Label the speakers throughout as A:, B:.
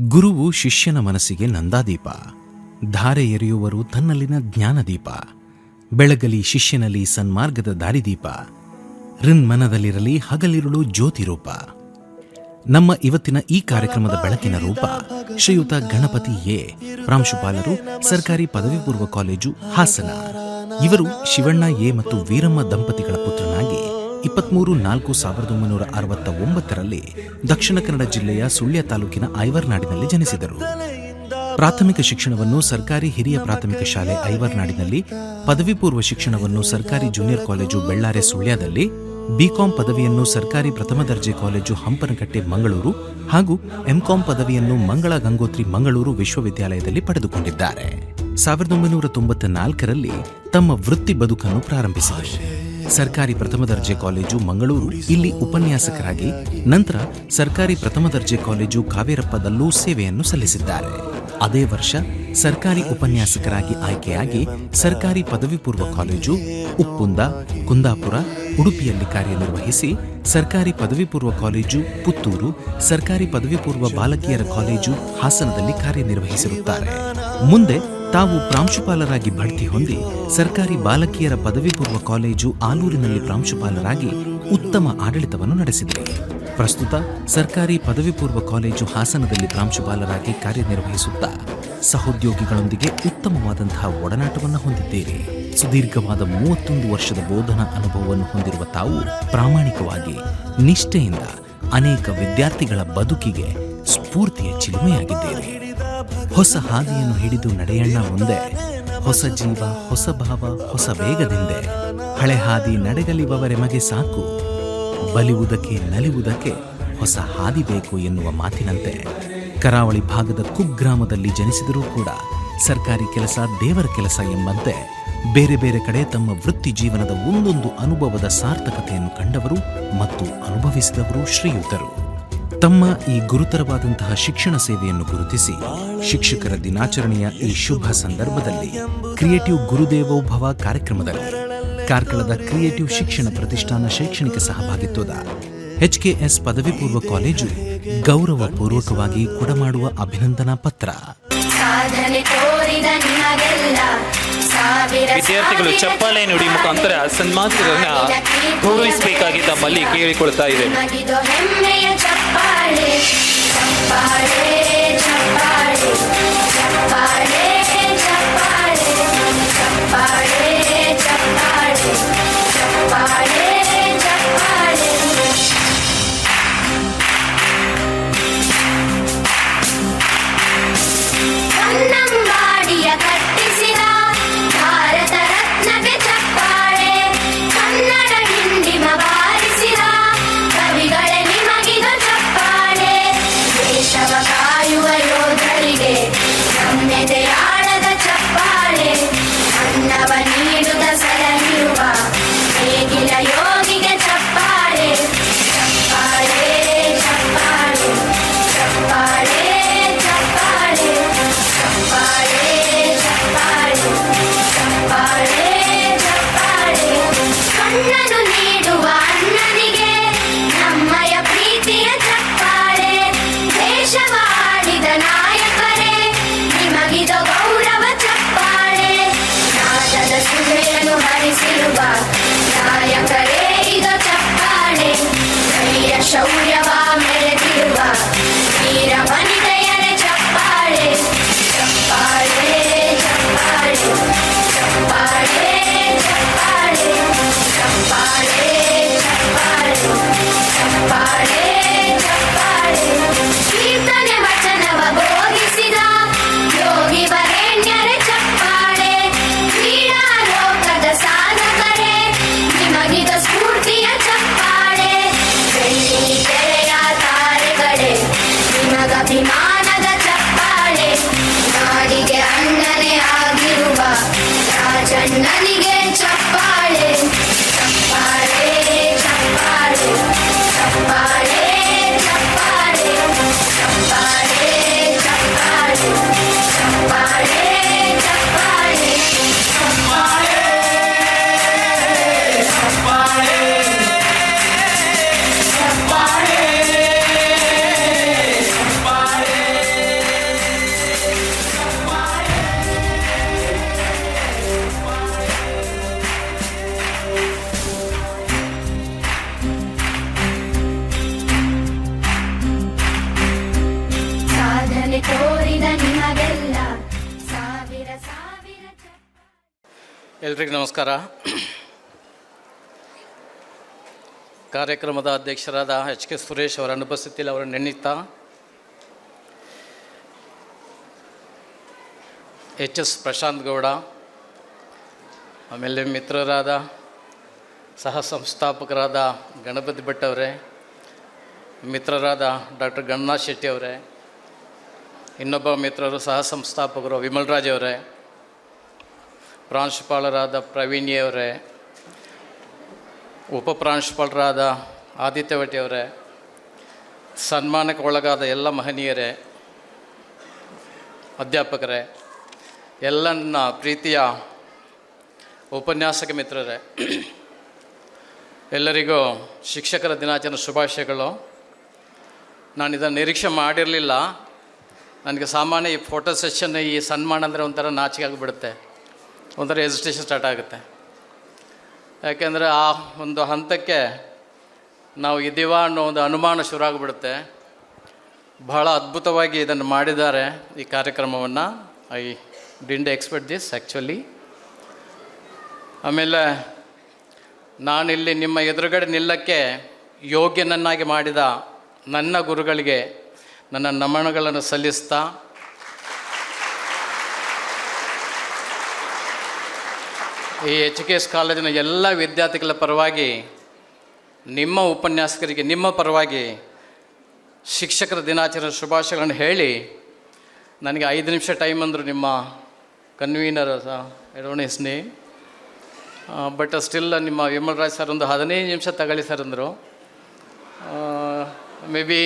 A: ಗುರುವು ಶಿಷ್ಯನ ಮನಸ್ಸಿಗೆ ನಂದಾದೀಪ. ಧಾರೆ ಎರೆಯುವರು ತನ್ನಲ್ಲಿನ ಜ್ಞಾನದೀಪ. ಬೆಳಗಲಿ ಶಿಷ್ಯನಲ್ಲಿ ಸನ್ಮಾರ್ಗದ ದಾರಿದೀಪ. ಋನ್ಮನದಲ್ಲಿರಲಿ ಹಗಲಿರುಳು ಜ್ಯೋತಿರೂಪ. ನಮ್ಮ ಇವತ್ತಿನ ಈ ಕಾರ್ಯಕ್ರಮದ ಬೆಳಕಿನ ರೂಪ ಶ್ರೀಯುತ ಗಣಪತಿ ಎ. ಪ್ರಾಂಶುಪಾಲರು, ಸರ್ಕಾರಿ ಪದವಿ ಪೂರ್ವ ಕಾಲೇಜು ಹಾಸನ. ಇವರು ಶಿವಣ್ಣ ಎ ಮತ್ತು ವೀರಮ್ಮ ದಂಪತಿಗಳ ಪುತ್ರನಾಗಿ ಇಪ್ಪತ್ಮೂರು ನಾಲ್ಕು ಸಾವಿರದ ಒಂಬೈನೂರ ಅರವತ್ತ ಒಂಬತ್ತರಲ್ಲಿ ದಕ್ಷಿಣ ಕನ್ನಡ ಜಿಲ್ಲೆಯ ಸುಳ್ಯ ತಾಲೂಕಿನ ಐವರ್ನಾಡಿನಲ್ಲಿ ಜನಿಸಿದರು. ಪ್ರಾಥಮಿಕ ಶಿಕ್ಷಣವನ್ನು ಸರ್ಕಾರಿ ಹಿರಿಯ ಪ್ರಾಥಮಿಕ ಶಾಲೆ ಐವರ್ನಾಡಿನಲ್ಲಿ, ಪದವಿ ಪೂರ್ವ ಶಿಕ್ಷಣವನ್ನು ಸರ್ಕಾರಿ ಜೂನಿಯರ್ ಕಾಲೇಜು ಬೆಳ್ಳಾರೆ ಸುಳ್ಯದಲ್ಲಿ, ಬಿಕಾಂ ಪದವಿಯನ್ನು ಸರ್ಕಾರಿ ಪ್ರಥಮ ದರ್ಜೆ ಕಾಲೇಜು ಹಂಪನಕಟ್ಟೆ ಮಂಗಳೂರು ಹಾಗೂ ಎಂಕಾಂ ಪದವಿಯನ್ನು ಮಂಗಳ ಗಂಗೋತ್ರಿ ಮಂಗಳೂರು ವಿಶ್ವವಿದ್ಯಾಲಯದಲ್ಲಿ ಪಡೆದುಕೊಂಡಿದ್ದಾರೆ. ಸಾವಿರದ ಒಂಬೈನೂರ ತೊಂಬತ್ತ ನಾಲ್ಕರಲ್ಲಿ ತಮ್ಮ ವೃತ್ತಿ ಬದುಕನ್ನು ಪ್ರಾರಂಭಿಸಿದರು. ಸರ್ಕಾರಿ ಪ್ರಥಮ ದರ್ಜೆ ಕಾಲೇಜು ಮಂಗಳೂರು. ಇಲ್ಲಿ ಉಪನ್ಯಾಸಕರಾಗಿ ನಂತರ ಸರ್ಕಾರಿ ಪ್ರಥಮ ದರ್ಜೆ ಕಾಲೇಜು ಕಾವೇರಪ್ಪದಲ್ಲೂ ಸೇವೆಯನ್ನು ಸಲ್ಲಿಸಿದ್ದಾರೆ. ಅದೇ ವರ್ಷ ಸರ್ಕಾರಿ ಉಪನ್ಯಾಸಕರಾಗಿ ಆಯ್ಕೆಯಾಗಿ ಸರ್ಕಾರಿ ಪದವಿ ಪೂರ್ವ ಕಾಲೇಜು ಉಪ್ಪುಂದ, ಕುಂದಾಪುರ, ಉಡುಪಿಯಲ್ಲಿ ಕಾರ್ಯನಿರ್ವಹಿಸಿ ಸರ್ಕಾರಿ ಪದವಿ ಪೂರ್ವ ಕಾಲೇಜು ಪುತ್ತೂರು, ಸರ್ಕಾರಿ ಪದವಿ ಪೂರ್ವ ಬಾಲಕಿಯರ ಕಾಲೇಜು ಹಾಸನದಲ್ಲಿ ಕಾರ್ಯನಿರ್ವಹಿಸಿರುತ್ತಾರೆ. ಮುಂದೆ ತಾವು ಪ್ರಾಂಶುಪಾಲರಾಗಿ ಬಡ್ತಿ ಹೊಂದಿ ಸರ್ಕಾರಿ ಬಾಲಕಿಯರ ಪದವಿ ಪೂರ್ವ ಕಾಲೇಜು ಆಲೂರಿನಲ್ಲಿ ಪ್ರಾಂಶುಪಾಲರಾಗಿ ಉತ್ತಮ ಆಡಳಿತವನ್ನು ನಡೆಸಿದರು ಪ್ರಸ್ತುತ ಸರ್ಕಾರಿ ಪದವಿ ಪೂರ್ವ ಕಾಲೇಜು ಹಾಸನದಲ್ಲಿ ಪ್ರಾಂಶುಪಾಲರಾಗಿ ಕಾರ್ಯನಿರ್ವಹಿಸುತ್ತಾ ಸಹೋದ್ಯೋಗಿಗಳೊಂದಿಗೆ ಉತ್ತಮವಾದಂತಹ ಒಡನಾಟವನ್ನು ಹೊಂದಿದ್ದೀರಿ ಸುದೀರ್ಘವಾದ ಮೂವತ್ತೊಂದು ವರ್ಷದ ಬೋಧನಾ ಅನುಭವವನ್ನು ಹೊಂದಿರುವ ತಾವು ಪ್ರಾಮಾಣಿಕವಾಗಿ ನಿಷ್ಠೆಯಿಂದ ಅನೇಕ ವಿದ್ಯಾರ್ಥಿಗಳ ಬದುಕಿಗೆ ಸ್ಫೂರ್ತಿಯ ಚಿಲುಮೆಯಾಗಿದ್ದೀರಿ ಹೊಸ ಹಾದಿಯನ್ನು ಹಿಡಿದು ನಡೆಯಣ್ಣ ಮುಂದೆ. ಹೊಸ ಜೀವ, ಹೊಸ ಭಾವ, ಹೊಸ ವೇಗದಿಂದೆ. ಹಳೆ ಹಾದಿ ನಡೆಗಲಿಬವರೆಮಗೆ ಸಾಕು. ಬಲಿವುದಕ್ಕೆ ನಲಿವುದಕ್ಕೆ ಹೊಸ ಹಾದಿ ಬೇಕು ಎನ್ನುವ ಮಾತಿನಂತೆ. ಕರಾವಳಿ ಭಾಗದ ಕುಗ್ರಾಮದಲ್ಲಿ ಜನಿಸಿದರೂ ಕೂಡ ಸರ್ಕಾರಿ ಕೆಲಸ, ದೇವರ ಕೆಲಸ ಎಂಬಂತೆ ಬೇರೆ ಬೇರೆ ಕಡೆ ತಮ್ಮ ವೃತ್ತಿ ಜೀವನದ ಒಂದೊಂದು ಅನುಭವದ ಸಾರ್ಥಕತೆಯನ್ನು ಕಂಡವರು ಮತ್ತು ಅನುಭವಿಸಿದವರು ಶ್ರೀಯುತರು. ತಮ್ಮ ಈ ಗುರುತರವಾದಂತಹ ಶಿಕ್ಷಣ ಸೇವೆಯನ್ನು ಗುರುತಿಸಿ ಶಿಕ್ಷಕರ ದಿನಾಚರಣೆಯ ಈ ಶುಭ ಸಂದರ್ಭದಲ್ಲಿ ಕ್ರಿಯೇಟಿವ್ ಗುರುದೇವೋಭವ ಕಾರ್ಯಕ್ರಮದಲ್ಲಿ ಕಾರ್ಕಳದ ಕ್ರಿಯೇಟಿವ್ ಶಿಕ್ಷಣ ಪ್ರತಿಷ್ಠಾನ ಶೈಕ್ಷಣಿಕ ಸಹಭಾಗಿತ್ವದ ಎಚ್ಕೆಎಸ್ ಪದವಿ ಪೂರ್ವ ಕಾಲೇಜು ಗೌರವ ಪೂರ್ವಕವಾಗಿ ಕೊಡಮಾಡುವ ಅಭಿನಂದನಾ ಪತ್ರ.
B: ವಿದ್ಯಾರ್ಥಿಗಳು ಚಪ್ಪಾಲೆ ನುಡಿ ಮುಖಾಂತರ ಸನ್ಮಾನಗಳನ್ನು ಗೌರವಿಸಬೇಕಾಗಿ ತಮ್ಮಲ್ಲಿ ಕೇಳಿಕೊಳ್ತಾ ಇದೆ.
C: ಚಪ್ಪಾಳೆ
D: ನಮಸ್ಕಾರ. ಕಾರ್ಯಕ್ರಮದ ಅಧ್ಯಕ್ಷರಾದ ಎಚ್ ಕೆ ಸುರೇಶ್ ಅವರ ಅನುಪಸ್ಥಿತಿಯಲ್ಲಿ ಅವರ ನೆನ್ನಿತ, ಎಚ್ ಎಸ್ ಪ್ರಶಾಂತ್ ಗೌಡ, ಆಮೇಲೆ ಮಿತ್ರರಾದ ಸಹ ಸಂಸ್ಥಾಪಕರಾದ ಗಣಪತಿ ಭಟ್ ಅವರೇ, ಮಿತ್ರರಾದ ಡಾಕ್ಟರ್ ಗಣನಾಥ್ ಶೆಟ್ಟಿ ಅವರೇ, ಇನ್ನೊಬ್ಬ ಮಿತ್ರರು ಸಹ ಸಂಸ್ಥಾಪಕರು ವಿಮಲ್ ರಾಜ್ ಅವರೇ ಪ್ರಾಂಶುಪಾಲರಾದ ಆದಿತ್ಯ ಉಪಪ್ರಾಂಶುಪಾಲರಾದ ಆದಿತ್ಯವಟಿಯವರೇ ಸನ್ಮಾನಕ್ಕೆ ಒಳಗಾದ ಎಲ್ಲ ಮಹನೀಯರೇ, ಅಧ್ಯಾಪಕರೇ, ಎಲ್ಲ ನನ್ನ ಪ್ರೀತಿಯ ಉಪನ್ಯಾಸಕ ಮಿತ್ರರೇ, ಎಲ್ಲರಿಗೂ ಶಿಕ್ಷಕರ ದಿನಾಚರಣೆ ಶುಭಾಶಯಗಳು. ನಾನು ಇದನ್ನು ನಿರೀಕ್ಷೆ ಮಾಡಿರಲಿಲ್ಲ. ನನಗೆ ಸಾಮಾನ್ಯ ಈ ಫೋಟೋ ಸೆಷನ್ ಈ ಸನ್ಮಾನ ಅಂದರೆ ಒಂಥರ ನಾಚಿಕೆ ಆಗಿಬಿಡುತ್ತೆ. ಒಂಥರ ಎಜಿಟೇಷನ್ ಸ್ಟಾರ್ಟ್ ಆಗುತ್ತೆ. ಯಾಕೆಂದರೆ ಆ ಒಂದು ಹಂತಕ್ಕೆ ನಾವು ಇದ್ದೀವಾ ಅನ್ನೋ ಒಂದು ಅನುಮಾನ ಶುರು ಆಗಿಬಿಡುತ್ತೆ ಬಹಳ ಅದ್ಭುತವಾಗಿ ಇದನ್ನು ಮಾಡಿದ್ದಾರೆ ಈ ಕಾರ್ಯಕ್ರಮವನ್ನು. I didn't expect this actually ಆಮೇಲೆ ನಾನಿಲ್ಲಿ ನಿಮ್ಮ ಎದುರುಗಡೆ ನಿಲ್ಲಕ್ಕೆ ಯೋಗ್ಯನನ್ನಾಗಿ ಮಾಡಿದ ನನ್ನ ಗುರುಗಳಿಗೆ ನನ್ನ ನಮನಗಳನ್ನು ಸಲ್ಲಿಸ್ತಾ ಈ ಎಚ್ ಕೆ ಎಸ್ ಕಾಲೇಜಿನ ಎಲ್ಲ ವಿದ್ಯಾರ್ಥಿಗಳ ಪರವಾಗಿ, ನಿಮ್ಮ ಉಪನ್ಯಾಸಕರಿಗೆ, ನಿಮ್ಮ ಪರವಾಗಿ ಶಿಕ್ಷಕರ ದಿನಾಚರಣೆ ಶುಭಾಶಯಗಳನ್ನು ಹೇಳಿ, ನನಗೆ ಐದು ನಿಮಿಷ ಟೈಮ್ ಅಂದರು ನಿಮ್ಮ ಕನ್ವೀನರ್ ಎಡೋಣಿ ಬಟ್ ಸ್ಟಿಲ್ ನಿಮ್ಮ ವಿಮಲ್ ರಾಜ್ ಸರ್ ಒಂದು ಹದಿನೈದು ನಿಮಿಷ ತಗೊಳ್ಳಿ ಸರ್ ಅಂದರು. ಮೇ ಬಿ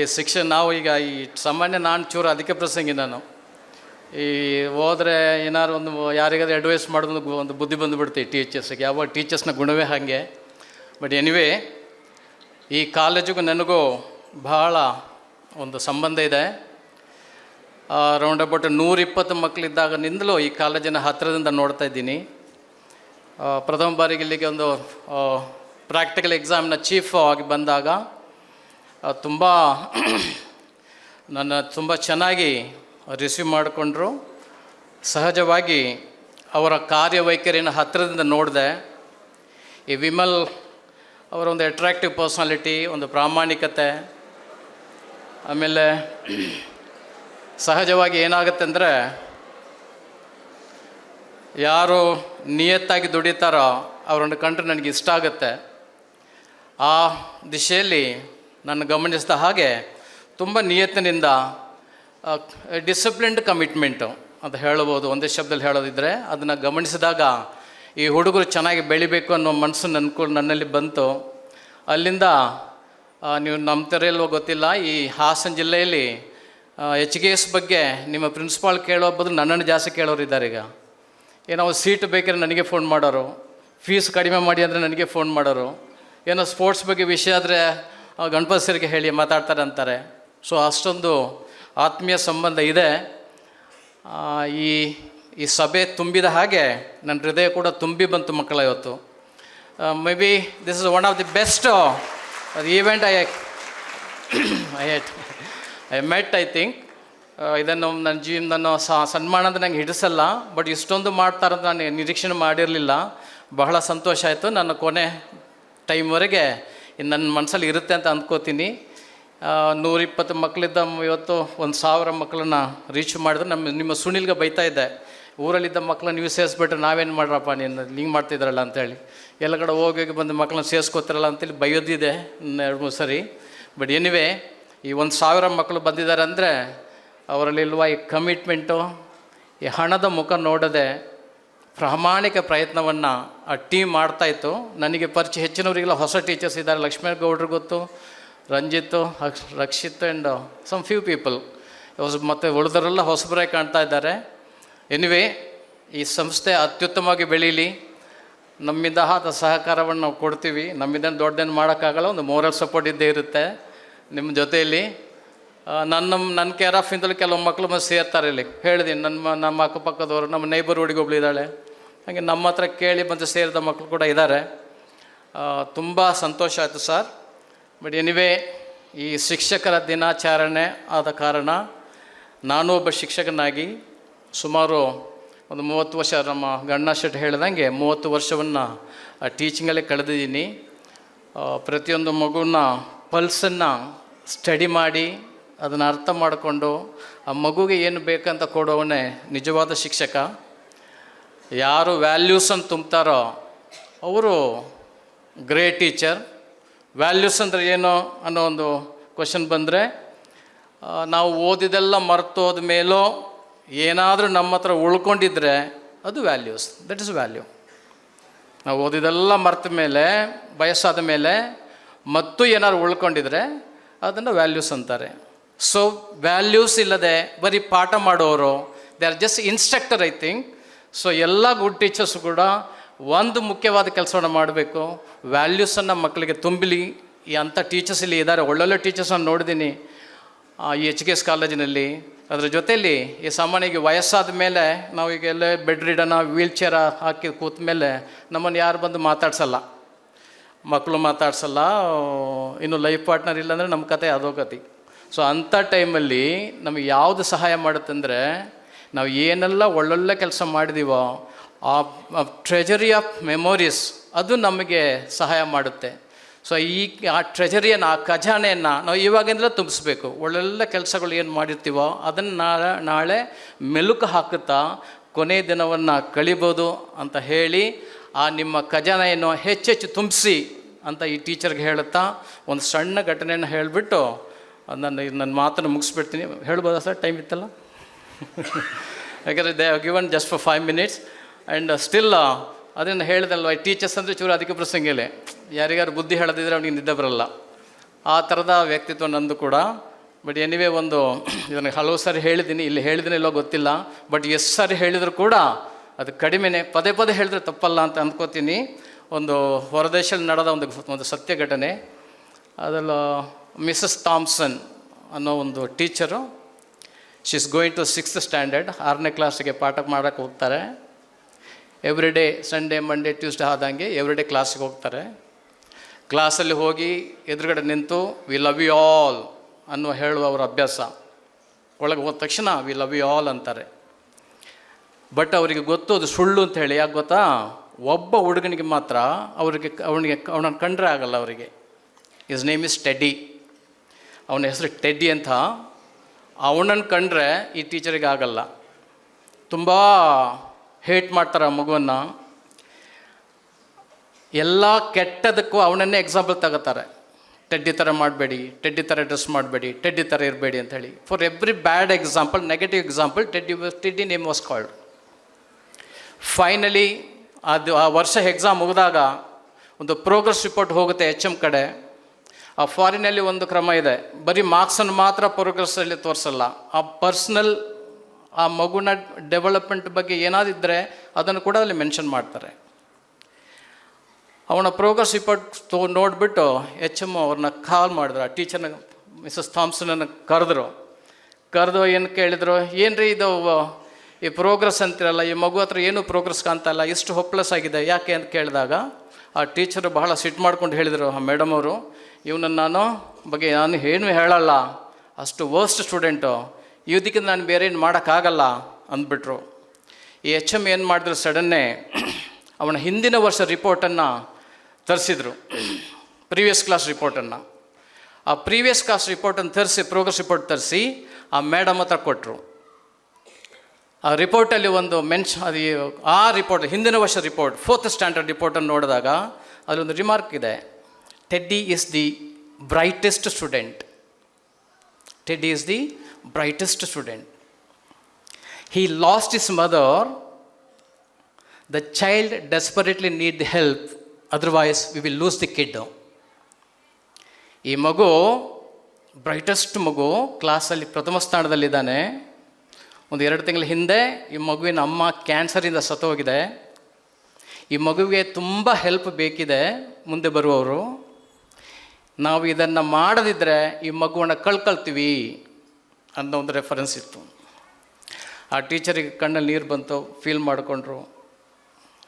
D: ಈ ಶಿಕ್ಷಣ ನಾವು ಈಗ ಈ ಸಾಮಾನ್ಯ ನಾನು ಚೂರು ಅದಕ್ಕೆ ಪ್ರಸಂಗಿ ನಾನು. ಈ ಹೋದರೆ ಏನಾದ್ರು ಒಂದು ಯಾರಿಗಾದ್ರೂ ಅಡ್ವೈಸ್ ಮಾಡೋದು ಒಂದು ಬುದ್ಧಿ ಬಂದುಬಿಡುತ್ತೆ ಟೀಚರ್ಸ್ಗೆ ಯಾವ ಟೀಚರ್ಸ್ನ ಗುಣವೇ ಹಾಗೆ. ಬಟ್ ಎನಿವೇ ಈ ಕಾಲೇಜಿಗೂ ನನಗೂ ಬಹಳ ಒಂದು ಸಂಬಂಧ ಇದೆ. ರೌಂಡ್ ಅಬೌಟ್ ನೂರಿಪ್ಪತ್ತು ಮಕ್ಕಳಿದ್ದಾಗನಿಂದಲೂ ಈ ಕಾಲೇಜಿನ ಹತ್ತಿರದಿಂದ ನೋಡ್ತಾ ಇದ್ದೀನಿ. ಪ್ರಥಮ ಬಾರಿಗೆ ಇಲ್ಲಿಗೆ ಒಂದು ಪ್ರಾಕ್ಟಿಕಲ್ ಎಕ್ಸಾಮ್ನ ಚೀಫ್ ಆಗಿ ಬಂದಾಗ ತುಂಬ ನನ್ನ ತುಂಬ ಚೆನ್ನಾಗಿ ರಿಸೀವ್ ಮಾಡಿಕೊಂಡ್ರು. ಸಹಜವಾಗಿ ಅವರ ಕಾರ್ಯವೈಖರಿನ ಹತ್ತಿರದಿಂದ ನೋಡಿದೆ, ಈ ವಿಮಲ್ ಅವರ ಒಂದು ಅಟ್ರಾಕ್ಟಿವ್ ಪರ್ಸ್ನಾಲಿಟಿ ಒಂದು ಪ್ರಾಮಾಣಿಕತೆ, ಆಮೇಲೆ ಸಹಜವಾಗಿ ಏನಾಗುತ್ತೆ ಅಂದರೆ, ಯಾರು ನಿಯತ್ತಾಗಿ ದುಡಿತಾರೋ ಅವರನ್ನು ಕಂಡ್ರೆ ನನಗೆ ಇಷ್ಟ ಆಗುತ್ತೆ. ಆ ದಿಶೆಯಲ್ಲಿ ನಾನು ಗಮನಿಸಿದ ಹಾಗೆ ತುಂಬ ನಿಯತ್ತಿನಿಂದ ಡಿಸಿಪ್ಲಿನ್ಡ್ ಕಮಿಟ್ಮೆಂಟು ಅಂತ ಹೇಳ್ಬೋದು ಒಂದೇ ಶಬ್ದದಲ್ಲಿ ಹೇಳೋದಿದ್ರೆ ಅದನ್ನು ಗಮನಿಸಿದಾಗ ಈ ಹುಡುಗರು ಚೆನ್ನಾಗಿ ಬೆಳಿಬೇಕು ಅನ್ನೋ ಮನಸ್ಸು ನನ್ಕೊಂಡು ನನ್ನಲ್ಲಿ ಬಂತು. ಅಲ್ಲಿಂದ ನೀವು ನಮ್ಮ ಇಲ್ವೋ ಗೊತ್ತಿಲ್ಲ, ಈ ಹಾಸನ ಜಿಲ್ಲೆಯಲ್ಲಿ ಎಚ್ ಕೆ ಎಸ್ ಬಗ್ಗೆ ನಿಮ್ಮ ಪ್ರಿನ್ಸಿಪಾಲ್ ಕೇಳೋ ಬದಲು ನನ್ನನ್ನು ಜಾಸ್ತಿ ಕೇಳೋರು ಇದ್ದಾರೆ ಈಗ. ಏನೋ ಸೀಟ್ ಬೇಕಾದ್ರೆ ನನಗೆ ಫೋನ್ ಮಾಡೋರು. ಫೀಸ್ ಕಡಿಮೆ ಮಾಡಿ ಅಂದರೆ ನನಗೆ ಫೋನ್ ಮಾಡೋರು. ಏನೋ ಸ್ಪೋರ್ಟ್ಸ್ ಬಗ್ಗೆ ವಿಷಯ ಆದರೆ ಗಣಪತಿ ಸರ್ಗೆ ಹೇಳಿ ಮಾತಾಡ್ತಾರೆ ಅಂತಾರೆ. ಸೊ ಅಷ್ಟೊಂದು ಆತ್ಮೀಯ ಸಂಬಂಧ ಇದೆ. ಈ ಈ ಸಭೆ ತುಂಬಿದ ಹಾಗೆ ನನ್ನ ಹೃದಯ ಕೂಡ ತುಂಬಿ ಬಂತು ಮಕ್ಕಳ ಇವತ್ತು. May be this is one of the best event I I I met, I think. ಇದನ್ನು ನನ್ನ ಜೀವನ ಸನ್ಮಾನ ಅಂತ ನಂಗೆ ಹಿಡಿಸಲ್ಲ, ಬಟ್ ಇಷ್ಟೊಂದು ಮಾಡ್ತಾರಂತ ನಾನು ನಿರೀಕ್ಷಣೆ ಮಾಡಿರಲಿಲ್ಲ. ಬಹಳ ಸಂತೋಷ ಆಯಿತು. ನನ್ನ ಕೊನೆ ಟೈಮ್ವರೆಗೆ ನನ್ನ ಮನಸ್ಸಲ್ಲಿ ಇರುತ್ತೆ ಅಂತ ಅಂದ್ಕೋತೀನಿ. ನೂರಿಪ್ಪತ್ತು ಮಕ್ಕಳಿದ್ದ ಇವತ್ತು ಒಂದು ಸಾವಿರ ಮಕ್ಕಳನ್ನ ರೀಚ್ ಮಾಡಿದ್ರೆ. ನಮ್ಮ, ನಿಮ್ಮ ಸುನಿಲ್ಗೆ ಬೈತಾ ಇದ್ದೆ, ಊರಲ್ಲಿದ್ದ ಮಕ್ಕಳನ್ನ ನೀವು ಸೇರಿಸ್ಬಿಟ್ರೆ ನಾವೇನು ಮಾಡ್ರಪ್ಪ, ನೀನು ಹಿಂಗೆ ಮಾಡ್ತಿದ್ರಲ್ಲ ಅಂತೇಳಿ. ಎಲ್ಲ ಕಡೆ ಹೋಗಿ ಹೋಗಿ ಬಂದು ಮಕ್ಕಳನ್ನ ಸೇರಿಸ್ಕೋತಿರಲ್ಲ ಅಂತೇಳಿ ಬೈಯೋದಿದೆ ಎರಡು ಮೂರು ಸರಿ. ಬಟ್ ಎನಿವೇ ಈ ಒಂದು ಸಾವಿರ ಮಕ್ಕಳು ಬಂದಿದ್ದಾರೆ ಅಂದರೆ ಅವರಲ್ಲಿಲ್ವ ಈ ಕಮಿಟ್ಮೆಂಟು ಈ ಹಣದ ಮುಖ ನೋಡದೆ ಪ್ರಾಮಾಣಿಕ ಪ್ರಯತ್ನವನ್ನು ಆ ಟೀಮ್ ಮಾಡ್ತಾಯಿತ್ತು ನನಗೆ ಪರಿಚಯ, ಹೆಚ್ಚಿನವರಿಗೆಲ್ಲ ಹೊಸ ಟೀಚರ್ಸ್ ಇದ್ದಾರೆ, ಲಕ್ಷ್ಮೀ ಗೌಡ್ರು ಗೊತ್ತು Ranjith Rakshit and some few people ಮತ್ತು ಉಳಿದರೆಲ್ಲ ಹೊಸಬರೇ ಕಾಣ್ತಾ ಇದ್ದಾರೆ. ಎನಿವೆ ಈ ಸಂಸ್ಥೆ ಅತ್ಯುತ್ತಮವಾಗಿ ಬೆಳೀಲಿ. ನಮ್ಮಿಂದ ಆದ ಸಹಕಾರವನ್ನು ನಾವು ಕೊಡ್ತೀವಿ. ನಮ್ಮಿಂದ ದೊಡ್ಡದೇನು ಮಾಡೋಕ್ಕಾಗಲ್ಲ, ಒಂದು ಮೋರಲ್ ಸಪೋರ್ಟ್ ಇದ್ದೇ ಇರುತ್ತೆ ನಿಮ್ಮ ಜೊತೆಯಲ್ಲಿ. ನನ್ನ ನನ್ನ ಕೇರ್ ಆಫ್ ಇಂದಲೂ ಕೆಲವು ಮಕ್ಕಳು ಮತ್ತೆ ಸೇರ್ತಾರೆ ಇಲ್ಲಿ. ಹೇಳಿದೀನಿ, ನನ್ನ ನಮ್ಮ ಅಕ್ಕಪಕ್ಕದವರು, ನಮ್ಮ ನೈಬರ್ ಹುಡುಗಿ ಇದ್ದಾಳೆ. ಹಾಗೆ ನಮ್ಮ ಹತ್ರ ಕೇಳಿ ಬಂದು ಸೇರಿದ ಮಕ್ಕಳು ಕೂಡ ಇದ್ದಾರೆ. ತುಂಬ ಸಂತೋಷ ಆಯಿತು ಸರ್. ಬಟ್ ಎನಿವೇ ಈ ಶಿಕ್ಷಕರ ದಿನಾಚರಣೆ ಆದ ಕಾರಣ ನಾನು ಒಬ್ಬ ಶಿಕ್ಷಕನಾಗಿ ಸುಮಾರು ಒಂದು ಮೂವತ್ತು ವರ್ಷ ನಮ್ಮ ಗಣ್ಣ ಶೆಟ್ಟಿ ಹೇಳಿದಂಗೆ ಮೂವತ್ತು ವರ್ಷವನ್ನು ಟೀಚಿಂಗಲ್ಲಿ ಕಳೆದಿದ್ದೀನಿ. ಪ್ರತಿಯೊಂದು ಮಗುನ ಪಲ್ಸನ್ನು ಸ್ಟಡಿ ಮಾಡಿ, ಅದನ್ನು ಅರ್ಥ ಮಾಡಿಕೊಂಡು, ಆ ಮಗುಗೆ ಏನು ಬೇಕಂತ ಕೊಡೋವನೇ ನಿಜವಾದ ಶಿಕ್ಷಕ. ಯಾರು ವ್ಯಾಲ್ಯೂಸನ್ನು ತುಂಬ್ತಾರೋ, ಅವರು ಗ್ರೇಟ್ ಟೀಚರ್ ವ್ಯಾಲ್ಯೂಸ್ ಅಂದರೆ ಏನು ಅನ್ನೋ ಒಂದು ಕ್ವಶನ್ ಬಂದರೆ ನಾವು ಓದಿದೆಲ್ಲ ಮರ್ತೋದ ಮೇಲೋ ಏನಾದರೂ ನಮ್ಮ ಹತ್ರ ಉಳ್ಕೊಂಡಿದ್ರೆ ಅದು ವ್ಯಾಲ್ಯೂಸ್ ದಟ್ ಇಸ್ ವ್ಯಾಲ್ಯೂ ನಾವು ಓದಿದೆಲ್ಲ ಮರ್ತ ಮೇಲೆ, ವಯಸ್ಸಾದ ಮೇಲೆ ಮತ್ತು ಏನಾದ್ರು ಉಳ್ಕೊಂಡಿದ್ರೆ ಅದನ್ನು ವ್ಯಾಲ್ಯೂಸ್ ಅಂತಾರೆ. ಸೊ ವ್ಯಾಲ್ಯೂಸ್ ಇಲ್ಲದೆ ಬರೀ ಪಾಠ ಮಾಡೋರು they are just instructor I think so ಎಲ್ಲ ಗುಡ್ ಟೀಚರ್ಸ್ ಕೂಡ ಒಂದು ಮುಖ್ಯವಾದ ಕೆಲಸವನ್ನು ಮಾಡಬೇಕು. ವ್ಯಾಲ್ಯೂಸನ್ನು ಮಕ್ಕಳಿಗೆ ತುಂಬಲಿ. ಅಂಥ ಟೀಚರ್ಸ್ ಇಲ್ಲಿ ಇದ್ದಾರೆ ಒಳ್ಳೊಳ್ಳೆ ಟೀಚರ್ಸನ್ನು ನೋಡಿದ್ದೀನಿ ಈ ಎಚ್ ಕೆ ಎಸ್ ಕಾಲೇಜಿನಲ್ಲಿ ಅದರ ಜೊತೆಯಲ್ಲಿ ಈ ಸಾಮಾನ್ಯವಾಗಿ ವಯಸ್ಸಾದ ಮೇಲೆ ನಾವು ಈಗ ಎಲ್ಲ ಬೆಡ್ ರೀಡನ್ನ ವೀಲ್ ಚೇರ ಹಾಕಿ ಕೂತ ಮೇಲೆ ನಮ್ಮನ್ನು ಯಾರು ಬಂದು ಮಾತಾಡ್ಸಲ್ಲ. ಮಕ್ಕಳು ಮಾತಾಡ್ಸಲ್ಲ. ಇನ್ನು ಲೈಫ್ ಪಾರ್ಟ್ನರ್ ಇಲ್ಲಾಂದರೆ ನಮ್ಮ ಕತೆ ಅದೋ ಕತೆ ಸೊ ಅಂಥ ಟೈಮಲ್ಲಿ ನಮಗೆ ಯಾವುದು ಸಹಾಯ ಮಾಡುತ್ತಂದರೆ, ನಾವು ಏನೆಲ್ಲ ಒಳ್ಳೊಳ್ಳೆ ಕೆಲಸ ಮಾಡಿದೀವೋ ಆ ಟ್ರೆಜರಿ ಆಫ್ ಮೆಮೊರೀಸ್ ಅದು ನಮಗೆ ಸಹಾಯ ಮಾಡುತ್ತೆ. ಸೊ ಈ, ಆ ಟ್ರೆಜರಿಯನ್ನು ಆ ಖಜಾನೆಯನ್ನು ನಾವು ಇವಾಗಿಂದಲೇ ತುಂಬಿಸ್ಬೇಕು. ಒಳ್ಳೊಳ್ಳೆ ಕೆಲಸಗಳು ಏನು ಮಾಡಿರ್ತೀವೋ ಅದನ್ನು ನಾಳೆ ನಾಳೆ ಮೆಲುಕು ಹಾಕುತ್ತಾ ಕೊನೆ ದಿನವನ್ನು ಕಳಿಬೋದು ಅಂತ ಹೇಳಿ ಆ ನಿಮ್ಮ ಖಜಾನೆಯನ್ನು ಹೆಚ್ಚೆಚ್ಚು ತುಂಬಿಸಿ ಅಂತ ಈ ಟೀಚರ್ಗೆ ಹೇಳುತ್ತಾ ಒಂದು ಸಣ್ಣ ಘಟನೆಯನ್ನು ಹೇಳಿಬಿಟ್ಟು ನನ್ನ ನನ್ನ ಮಾತನ್ನು ಮುಗಿಸ್ಬಿಡ್ತೀನಿ. ಹೇಳ್ಬೋದಾ ಸರ್? ಟೈಮ್ ಇತ್ತಲ್ಲ? ಯಾಕಂದರೆ they given just for five minutes and still ಅದನ್ನು ಹೇಳಿದಲ್ವ, ಈ ಟೀಚರ್ಸ್ ಅಂದರೆ ಚೂರು ಅದಕ್ಕೆ ಪ್ರಸಂಗಿಲೆ ಯಾರಿಗಾರು ಬುದ್ಧಿ ಹೇಳದಿದ್ರೆ ಅವ್ನಿಗೆ ನಿದ್ದೆ ಬರಲ್ಲ. ಆ ಥರದ ವ್ಯಕ್ತಿತ್ವ ನಂದು ಕೂಡ. ಬಟ್ ಎನಿವೇ ಒಂದು, ಇದನ್ನು ಹಲವು ಸಾರಿ ಹೇಳಿದ್ದೀನಿ. ಇಲ್ಲಿ ಹೇಳಿದ್ದೀನಿ ಇಲ್ಲೋ ಗೊತ್ತಿಲ್ಲ. ಬಟ್ ಎಷ್ಟು ಸಾರಿ ಹೇಳಿದರೂ ಕೂಡ ಅದು ಕಡಿಮೆನೇ. ಪದೇ ಪದೇ ಹೇಳಿದ್ರೆ ತಪ್ಪಲ್ಲ ಅಂತ ಅಂದ್ಕೋತೀನಿ. ಒಂದು ಹೊರದೇಶದಲ್ಲಿ ನಡೆದ ಒಂದು ಒಂದು ಸತ್ಯ ಘಟನೆ ಅದಲ್ಲ ಮಿಸಸ್ ಥಾಮ್ಸನ್ ಅನ್ನೋ ಒಂದು teacher she is going to sixth standard ಆರನೇ ಕ್ಲಾಸಿಗೆ ಪಾಠ ಮಾಡೋಕ್ಕೆ ಹೋಗ್ತಾರೆ. Every day Sunday Monday Tuesday ಆದಂಗೆ ಎವ್ರಿ ಡೇ ಕ್ಲಾಸಿಗೆ ಹೋಗ್ತಾರೆ. ಕ್ಲಾಸಲ್ಲಿ ಹೋಗಿ ಎದುರುಗಡೆ ನಿಂತು ವಿ ಲವ್ ಯು ಆಲ್ ಅನ್ನುವ ಹೇಳುವ ಅವರ ಅಭ್ಯಾಸ. ಒಳಗೆ ಹೋದ ತಕ್ಷಣ ವಿ ಲವ್ ಯು ಆಲ್ ಅಂತಾರೆ. ಬಟ್ ಅವರಿಗೆ ಗೊತ್ತು ಅದು ಸುಳ್ಳು ಅಂತ ಹೇಳಿ, ಯಾಕೆ ಗೊತ್ತಾ? ಒಬ್ಬ ಹುಡುಗನಿಗೆ ಮಾತ್ರ ಅವರಿಗೆ ಅವನಿಗೆ ಅವನನ್ನು ಕಂಡ್ರೆ ಆಗಲ್ಲ ಅವರಿಗೆ. ಇಸ್ ನೇಮ್ ಇಸ್ ಟೆಡ್ಡಿ ಅವನ ಹೆಸರು ಟೆಡ್ಡಿ ಅಂತ. ಅವನನ್ನು ಕಂಡ್ರೆ ಈ ಟೀಚರಿಗೆ ಆಗಲ್ಲ. ತುಂಬ ಹೇಟ್ ಮಾಡ್ತಾರೆ ಆ ಮಗುವನ್ನು. ಎಲ್ಲ ಕೆಟ್ಟದಕ್ಕೂ ಅವನನ್ನೇ ಎಕ್ಸಾಂಪಲ್ ತಗೋತಾರೆ. ಟೆಡ್ಡಿ ಥರ ಮಾಡಬೇಡಿ ಟೆಡ್ಡಿ ಥರ ಡ್ರೆಸ್ ಮಾಡಬೇಡಿ ಟೆಡ್ಡಿ ಥರ ಇರಬೇಡಿ ಅಂತ ಹೇಳಿ. For every bad example negative example Teddy Teddy name was called finally ಅದು ಆ ವರ್ಷ ಎಕ್ಸಾಮ್ ಮುಗಿದಾಗ ಒಂದು ಪ್ರೋಗ್ರೆಸ್ ರಿಪೋರ್ಟ್ ಹೋಗುತ್ತೆ ಎಚ್ ಎಂ ಕಡೆ. ಆ ಫಾರಿನಲ್ಲಿ ಒಂದು ಕ್ರಮ ಇದೆ. ಬರೀ ಮಾರ್ಕ್ಸನ್ನು ಮಾತ್ರ ಪ್ರೋಗ್ರೆಸ್ಸಲ್ಲಿ ತೋರಿಸಲ್ಲ. ಆ ಪರ್ಸ್ನಲ್ ಆ ಮಗುನ ಡೆವಲಪ್ಮೆಂಟ್ ಬಗ್ಗೆ ಏನಾದಿದ್ದರೆ ಅದನ್ನು ಕೂಡ ಅಲ್ಲಿ ಮೆನ್ಷನ್ ಮಾಡ್ತಾರೆ. ಅವನ ಪ್ರೋಗ್ರೆಸ್ ರಿಪೋರ್ಟ್ ತೋ, ನೋಡಿಬಿಟ್ಟು ಎಚ್ ಎಂ ಅವ್ರನ್ನ ಕಾಲ್ ಮಾಡಿದ್ರು. ಆ ಟೀಚರ್ನ ಮಿಸಸ್ ಥಾಮ್ಸನನ್ನು ಕರೆದ್ರು. ಕರೆದು ಏನು ಕೇಳಿದ್ರು? ಏನು ರೀ ಇದು ಈ ಪ್ರೋಗ್ರೆಸ್ ಅಂತಿರಲ್ಲ, ಈ ಮಗು ಹತ್ರ ಏನೂ ಪ್ರೋಗ್ರೆಸ್ ಕಾಣ್ತಾ ಇಷ್ಟು ಹೊಪ್ಲೆಸ್ ಆಗಿದೆ, ಯಾಕೆ ಅಂತ ಕೇಳಿದಾಗ ಆ ಟೀಚರು ಬಹಳ ಸಿಟ್ಟು ಮಾಡ್ಕೊಂಡು ಹೇಳಿದರು ಆ ಮೇಡಮ್ ಅವರು. ಇವನನ್ನು ನಾನು ಬಗ್ಗೆ ನಾನು ಏನು ಹೇಳಲ್ಲ. ಅಷ್ಟು ವರ್ಸ್ಟ್ ಸ್ಟೂಡೆಂಟು ಇದಕ್ಕಿಂತ ನಾನು ಬೇರೆ ಏನು ಮಾಡೋಕ್ಕಾಗಲ್ಲ ಅಂದ್ಬಿಟ್ರು. ಈ ಎಚ್ ಎಂ ಏನು ಮಾಡಿದ್ರು ಸಡನ್ನೇ ಅವನ ಹಿಂದಿನ ವರ್ಷ ರಿಪೋರ್ಟನ್ನು ತರಿಸಿದರು. Previous class ರಿಪೋರ್ಟನ್ನು. ಆ ಪ್ರೀವಿಯಸ್ ಕ್ಲಾಸ್ ರಿಪೋರ್ಟನ್ನು ತರಿಸಿ, ಪ್ರೋಗ್ರೆಸ್ ರಿಪೋರ್ಟ್ ತರಿಸಿ ಆ ಮೇಡಮ್ ಹತ್ರ ಕೊಟ್ಟರು ಆ ರಿಪೋರ್ಟಲ್ಲಿ ಒಂದು ಮೆನ್ಷ, ಅದು ಆ ರಿಪೋರ್ಟ್, ಹಿಂದಿನ ವರ್ಷ ರಿಪೋರ್ಟ್, ಫೋರ್ತ್ ಸ್ಟ್ಯಾಂಡರ್ಡ್ ರಿಪೋರ್ಟನ್ನು ನೋಡಿದಾಗ ಅದೊಂದು ರಿಮಾರ್ಕ್ ಇದೆ. Teddy is the brightest student. Teddy is the brightest student He lost his the child desperately need the help otherwise we will lose the kid ಈ ಮಗು ಬ್ರೈಟೆಸ್ಟ್ ಮಗು ಕ್ಲಾಸಲ್ಲಿ ಪ್ರಥಮ ಸ್ಥಾನದಲ್ಲಿದ್ದಾನೆ ಒಂದು ಎರಡು ತಿಂಗಳ ಹಿಂದೆ ಈ ಮಗುವಿನ ಅಮ್ಮ ಕ್ಯಾನ್ಸರಿಂದ ಸತ್ತೋಗಿದೆ. ಈ ಮಗುವಿಗೆ ತುಂಬ ಹೆಲ್ಪ್ ಬೇಕಿದೆ ಮುಂದೆ ಬರುವವರು. ನಾವು ಇದನ್ನು ಮಾಡದಿದ್ದರೆ ಈ ಮಗುವನ್ನು ಕಳ್ಕೊಳ್ತೀವಿ. ಅನ್ನೋ ಒಂದು ರೆಫರೆನ್ಸ್ ಇತ್ತು. ಆ ಟೀಚರಿಗೆ ಕಣ್ಣಲ್ಲಿ ನೀರು ಬಂತು ಫೀಲ್ ಮಾಡಿಕೊಂಡ್ರು.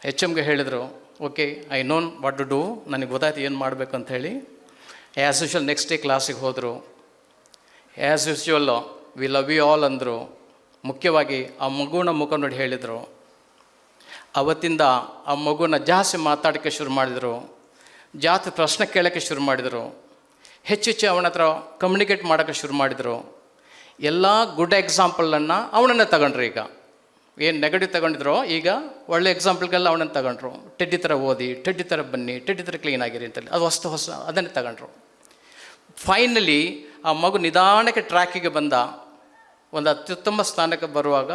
D: ಎಚ್ ಎಮ್ಗೆ ಹೇಳಿದರು okay I known what to do ನನಗೆ ಗೊತ್ತಾಯ್ತು ಏನು ಮಾಡಬೇಕು ಅಂತ ಹೇಳಿ. ಆ್ಯಸ್ ಯೂಶ್ವಲ್ ನೆಕ್ಸ್ಟ್ ಡೇ ಕ್ಲಾಸಿಗೆ ಹೋದರು. As usual we love you all ಅಂದರು. ಮುಖ್ಯವಾಗಿ, ಆ ಮಗುವಿನ ಮುಖ ನೋಡಿ ಹೇಳಿದರು. ಅವತ್ತಿಂದ ಆ ಮಗುನ ಜಾಸ್ತಿ ಮಾತಾಡೋಕ್ಕೆ ಶುರು ಮಾಡಿದರು. ಜಾಸ್ತಿ ಪ್ರಶ್ನೆ ಕೇಳೋಕ್ಕೆ ಶುರು ಮಾಡಿದರು. ಹೆಚ್ಚೆಚ್ಚು ಅವನ ಹತ್ರ ಕಮ್ಯುನಿಕೇಟ್ ಮಾಡೋಕ್ಕೆ ಶುರು ಮಾಡಿದರು. ಎಲ್ಲ ಗುಡ್ ಎಕ್ಸಾಂಪಲನ್ನು ಅವನನ್ನೇ ತಗೊಂಡ್ರು ಈಗ. ಏನು ನೆಗಡಿ ತಗೊಂಡಿದ್ರು ಈಗ ಒಳ್ಳೆ ಎಕ್ಸಾಂಪಲ್ಗೆಲ್ಲ ಅವನನ್ನು ತಗೊಂಡ್ರು. ಟೆಡ್ಡಿ ಥರ ಓದಿ ಟೆಡ್ಡಿ ಥರ ಬನ್ನಿ ಟೆಡ್ಡಿ ಥರ ಕ್ಲೀನ್ ಆಗಿರಿ ಅಂತೇಳಿ. ಅದು ಹೊಸ ಹೊಸ, ಅದನ್ನೇ ತಗೊಂಡ್ರು. ಫೈನಲಿ ಆ ಮಗು ನಿಧಾನಕ್ಕೆ ಟ್ರ್ಯಾಕಿಗೆ ಬಂದ. ಒಂದು ಅತ್ಯುತ್ತಮ ಸ್ಥಾನಕ್ಕೆ ಬರುವಾಗ,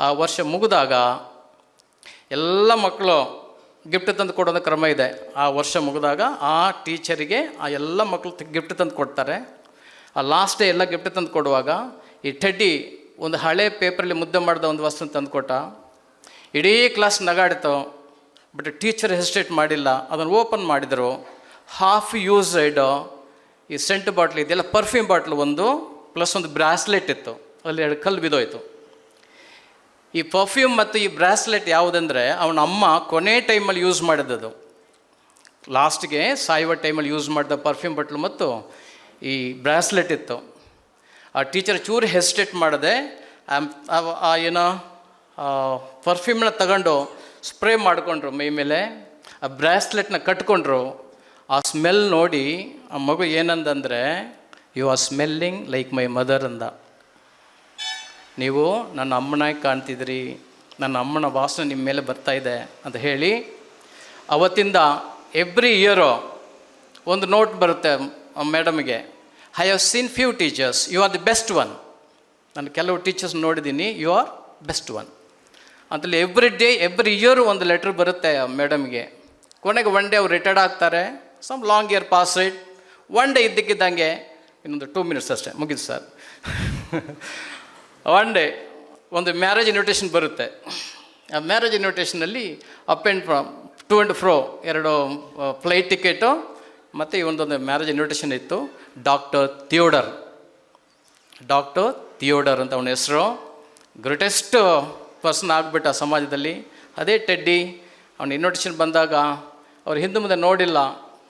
D: ಆ ವರ್ಷ ಮುಗಿದಾಗ ಎಲ್ಲ ಮಕ್ಕಳು ಗಿಫ್ಟ್ ತಂದು ಕೊಡೋದು ಕ್ರಮ ಇದೆ. ಆ ವರ್ಷ ಮುಗಿದಾಗ ಆ ಟೀಚರಿಗೆ ಆ ಎಲ್ಲ ಮಕ್ಕಳು ಗಿಫ್ಟ್ ತಂದು ಕೊಡ್ತಾರೆ. ಆ ಲಾಸ್ಟ್ ಡೇ ಎಲ್ಲ ಗಿಫ್ಟ್ ತಂದು ಕೊಡುವಾಗ ಈ ಟೆಡ್ಡಿ ಒಂದು ಹಳೆ ಪೇಪರಲ್ಲಿ ಮುದ್ದೆ ಮಾಡಿದ ಒಂದು ವಸ್ತು ತಂದುಕೊಟ್ಟ ಇಡೀ ಕ್ಲಾಸ್ ನಗಾಡಿತು. ಬಟ್ ಟೀಚರ್ ಹೆಸಿಟೇಟ್ ಮಾಡಿಲ್ಲ. ಅದನ್ನು ಓಪನ್ ಮಾಡಿದರು. ಹಾಫ್ ಯೂಸ್ಡ್ ಈ ಸೆಂಟ್ ಬಾಟ್ಲ್ ಇದೆಲ್ಲ ಪರ್ಫ್ಯೂಮ್ ಬಾಟ್ಲ್ ಒಂದು ಪ್ಲಸ್ ಒಂದು ಬ್ರಾಸ್ಲೆಟ್ ಇತ್ತು. ಅಲ್ಲಿ ಎರಡು ಕಲ್ಲು ಬಿದ್ದೋಯ್ತು. ಈ ಪರ್ಫ್ಯೂಮ್ ಮತ್ತು ಈ ಬ್ರಾಸ್ಲೆಟ್ ಯಾವುದಂದರೆ, ಅವನ ಅಮ್ಮ ಕೊನೆ ಟೈಮಲ್ಲಿ ಯೂಸ್ ಮಾಡಿದ್ದದು. ಲಾಸ್ಟ್ಗೆ ಸಾಯುವ ಟೈಮಲ್ಲಿ ಯೂಸ್ ಮಾಡಿದ ಪರ್ಫ್ಯೂಮ್ ಬಾಟ್ಲು ಮತ್ತು ಈ ಬ್ರಾಸ್ಲೆಟ್ ಇತ್ತು. ಆ ಟೀಚರ್ ಚೂರು ಹೆಸಿಟೇಟ್ ಮಾಡಿದೆ, ಆ ಏನೋ ಪರ್ಫ್ಯೂಮ್ನ ತಗೊಂಡು ಸ್ಪ್ರೇ ಮಾಡಿಕೊಂಡ್ರು ಮೈ ಮೇಲೆ, ಆ ಬ್ರಾಸ್ಲೆಟ್ನ ಕಟ್ಕೊಂಡ್ರು. ಆ ಸ್ಮೆಲ್ ನೋಡಿ ಆ ಮಗು ಏನಂದಂದರೆ you are smelling like my mother ಅಂದ. ನೀವು ನನ್ನ ಅಮ್ಮನಾಗಿ ಕಾಣ್ತಿದ್ರಿ, ನನ್ನ ಅಮ್ಮನ ವಾಸನೆ ನಿಮ್ಮ ಮೇಲೆ ಬರ್ತಾ ಇದೆ ಅಂತ ಹೇಳಿ, ಅವತ್ತಿಂದ ಎವ್ರಿ ಇಯರು ಒಂದು ನೋಟ್ ಬರುತ್ತೆ ಮೇಡಮ್ಗೆ I have seen few teachers you are the best one ನಾನು ಕೆಲವು ಟೀಚರ್ಸ್ ನೋಡಿದ್ದೀನಿ. ಯು ಆರ್ ಬೆಸ್ಟ್ ಒನ್ ಅಂತಲ್ಲಿ ಎವ್ರಿ ಡೇ ಎವ್ರಿ ಇಯರ್ ಒಂದು ಲೆಟ್ರ್ ಬರುತ್ತೆ ಮೇಡಮ್ಗೆ ಕೊನೆಗೆ ಒನ್ ಡೇ ಅವ್ರು ರಿಟೈರ್ಡ್ ಆಗ್ತಾರೆ. Some long year pass it one day ಇದ್ದಕ್ಕಿದ್ದಂಗೆ ಇನ್ನೊಂದು ಟೂ ಮಿನಿಟ್ಸ್ ಅಷ್ಟೇ. ಮುಗಿದು ಸರ್ ಒನ್ ಡೇ ಒಂದು ಮ್ಯಾರೇಜ್ ಇನ್ವಿಟೇಷನ್ ಬರುತ್ತೆ. ಆ marriage ಇನ್ವಿಟೇಷನಲ್ಲಿ up and from to and fro ಎರಡು ಫ್ಲೈಟ್ ಟಿಕೆಟು ಮತ್ತು ಈ ಒಂದೊಂದು ಮ್ಯಾರೇಜ್ ಇನ್ವಿಟೇಷನ್ ಇತ್ತು. ಡಾಕ್ಟರ್ ಥಿಯೋಡರ್ ಡಾಕ್ಟರ್ ಥಿಯೋಡರ್ ಅಂತ ಅವನ ಹೆಸರು. ಗ್ರೇಟೆಸ್ಟ್ ಪರ್ಸನ್ ಆಗಿಬಿಟ್ಟ ಸಮಾಜದಲ್ಲಿ. ಅದೇ ಟೆಡ್ಡಿ ಅವನ ಇನ್ವಿಟೇಷನ್ ಬಂದಾಗ ಅವ್ರು ಹಿಂದೆ ಮುಂದೆ ನೋಡಿಲ್ಲ.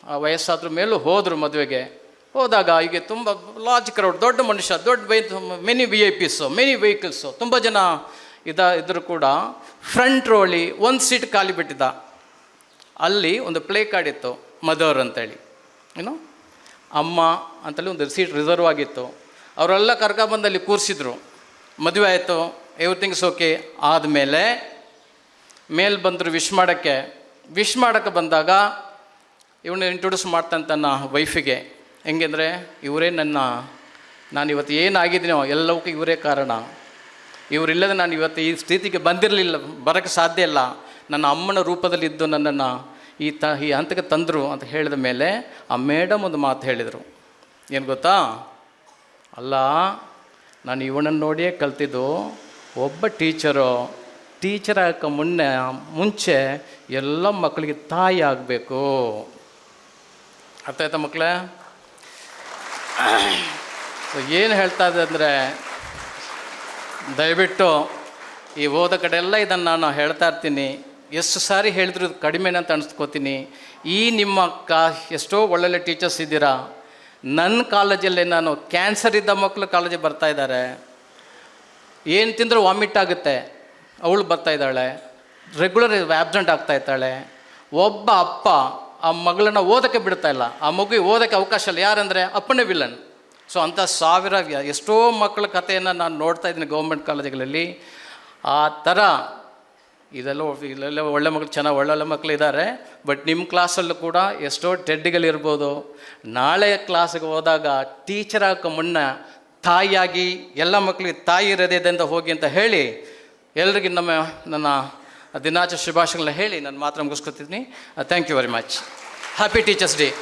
D: ಆ ವಯಸ್ಸಾದ್ರ ಮೇಲೂ ಹೋದರು ಮದುವೆಗೆ. ಹೋದಾಗ ಹೀಗೆ ತುಂಬ ಲಾರ್ಜ್ ಕ್ರೌಡ್ ದೊಡ್ಡ ಮನುಷ್ಯ, ದೊಡ್ಡ why many V I Ps many vehicles ತುಂಬ ಜನ ಇದ ಇದ್ದರೂ ಕೂಡ ಫ್ರಂಟ್ ರೋಳಿ ಒಂದು ಸೀಟ್ ಖಾಲಿ ಬಿಟ್ಟಿದ್ದ. ಅಲ್ಲಿ ಒಂದು ಪ್ಲೇ ಕಾರ್ಡ್ ಇತ್ತು ಮದರ್ ಅಂತೇಳಿ. ಏನು? ಅಮ್ಮ ಅಂತೇಳಿ ಒಂದು ಸೀಟ್ ರಿಸರ್ವ್ ಆಗಿತ್ತು. ಅವರೆಲ್ಲ ಕರ್ಕೊಬಂದು ಅಲ್ಲಿ ಕೂರಿಸಿದ್ರು. ಮದುವೆ ಆಯಿತು ಎವ್ರಿಥಿಂಗ್ಸ್ ಓಕೆ ಆದಮೇಲೆ ಮೇಲೆ ಬಂದರು ವಿಶ್ ಮಾಡೋಕ್ಕೆ. ವಿಶ್ ಮಾಡೋಕ್ಕೆ ಬಂದಾಗ ಇವನ್ನ ಇಂಟ್ರೊಡ್ಯೂಸ್ ಮಾಡ್ತಾನೆ ತನ್ನ ವೈಫಿಗೆ ಹೆಂಗೆಂದರೆ, ಇವರೇ ನನ್ನ, ನಾನು ಇವತ್ತು ಏನಾಗಿದ್ದೀನೋ ಎಲ್ಲವಕ್ಕೂ ಇವರೇ ಕಾರಣ. ಇವರಿಲ್ಲದೆ ನಾನು ಇವತ್ತು ಈ ಸ್ಥಿತಿಗೆ ಬಂದಿರಲಿಲ್ಲ, ಬರೋಕ್ಕೆ ಸಾಧ್ಯ ಇಲ್ಲ. ನನ್ನ ಅಮ್ಮನ ರೂಪದಲ್ಲಿದ್ದು ನನ್ನನ್ನು ಈ ತ, ಈ ಹಂತಕ್ಕೆ ತಂದರು ಅಂತ ಹೇಳಿದ ಮೇಲೆ ಆ ಮೇಡಮ್ ಒಂದು ಮಾತು ಹೇಳಿದರು. ಏನು ಗೊತ್ತಾ? ಅಲ್ಲ, ನಾನು ಇವನನ್ನು ನೋಡಿಯೇ ಕಲ್ತಿದ್ದು ಒಬ್ಬ ಟೀಚರು. ಟೀಚರ್ ಹಾಕ ಮುನ್ನೆ, ಮುಂಚೆ ಎಲ್ಲ ಮಕ್ಕಳಿಗೆ ತಾಯಿ ಆಗಬೇಕು. ಅರ್ಥ ಆಯ್ತಾ ಮಕ್ಕಳೇ ಸೊ ಏನು ಹೇಳ್ತಾ ಇದೆ ಅಂದರೆ, ದಯವಿಟ್ಟು ಈ ಹೋದ ಕಡೆ ಎಲ್ಲ ಇದನ್ನು ನಾನು ಹೇಳ್ತಾ ಇರ್ತೀನಿ. ಎಷ್ಟು ಸಾರಿ ಹೇಳಿದ್ರು ಕಡಿಮೆ ಅಂತ ಅನಿಸ್ಕೋತೀನಿ. ಈ ನಿಮ್ಮ ಕಾ ಎಷ್ಟೋ ಒಳ್ಳೊಳ್ಳೆ ಟೀಚರ್ಸ್ ಇದ್ದೀರಾ. ನನ್ನ ಕಾಲೇಜಲ್ಲಿ ನಾನು ಕ್ಯಾನ್ಸರ್ ಇದ್ದ ಮಕ್ಕಳು ಕಾಲೇಜಿಗೆ ಬರ್ತಾ ಇದ್ದಾರೆ. ಏನು ತಿಂದರೂ ವಾಮಿಟ್ ಆಗುತ್ತೆ. ಅವಳು ಬರ್ತಾ ಇದ್ದಾಳೆ. ರೆಗ್ಯುಲರ್ ಆಬ್ಸೆಂಟ್ ಆಗ್ತಾ ಇದ್ದಾಳೆ. ಒಬ್ಬ ಅಪ್ಪ ಆ ಮಗಳನ್ನ ಓದೋಕ್ಕೆ ಬಿಡ್ತಾ ಇಲ್ಲ. ಆ ಮಗು ಓದೋಕ್ಕೆ ಅವಕಾಶ ಇಲ್ಲ. ಯಾರಂದರೆ ಅಪ್ಪನೇ ವಿಲನ್ ಸೊ ಅಂಥ ಸಾವಿರ ಎಷ್ಟೋ ಮಕ್ಕಳ ಕಥೆಯನ್ನು ನಾನು ನೋಡ್ತಾ ಇದ್ದೀನಿ ಗೌರ್ಮೆಂಟ್ ಕಾಲೇಜುಗಳಲ್ಲಿ. ಆ ಥರ ಇದೆಲ್ಲ ಇಲ್ಲೆಲ್ಲ ಒಳ್ಳೆ ಮಕ್ಳು ಚೆನ್ನಾಗಿ ಒಳ್ಳೆ ಮಕ್ಕಳು ಇದ್ದಾರೆ ಬಟ್ ನಿಮ್ಮ ಕ್ಲಾಸಲ್ಲೂ ಕೂಡ ಎಷ್ಟೋ ಟೆಡ್ಡಿಗಳಿರ್ಬೋದು ನಾಳೆ ಕ್ಲಾಸಿಗೆ ಹೋದಾಗ ಟೀಚರ್ ಆಗೋಕ್ಕೆ ಮುನ್ನ ತಾಯಿಯಾಗಿ ಎಲ್ಲ ಮಕ್ಕಳಿಗೆ ತಾಯಿ ಇರೋದೇದಿಂದ ಹೋಗಿ ಅಂತ ಹೇಳಿ ಎಲ್ರಿಗೂ ನಮ್ಮ, ನನ್ನ ದಿನಾಚ ಶುಭಾಶಯಗಳನ್ನ ಹೇಳಿ ನಾನು ಮಾತ್ರ ಮುಗಿಸ್ಕೊತಿದ್ದೀನಿ. Thank you very much happy teachers day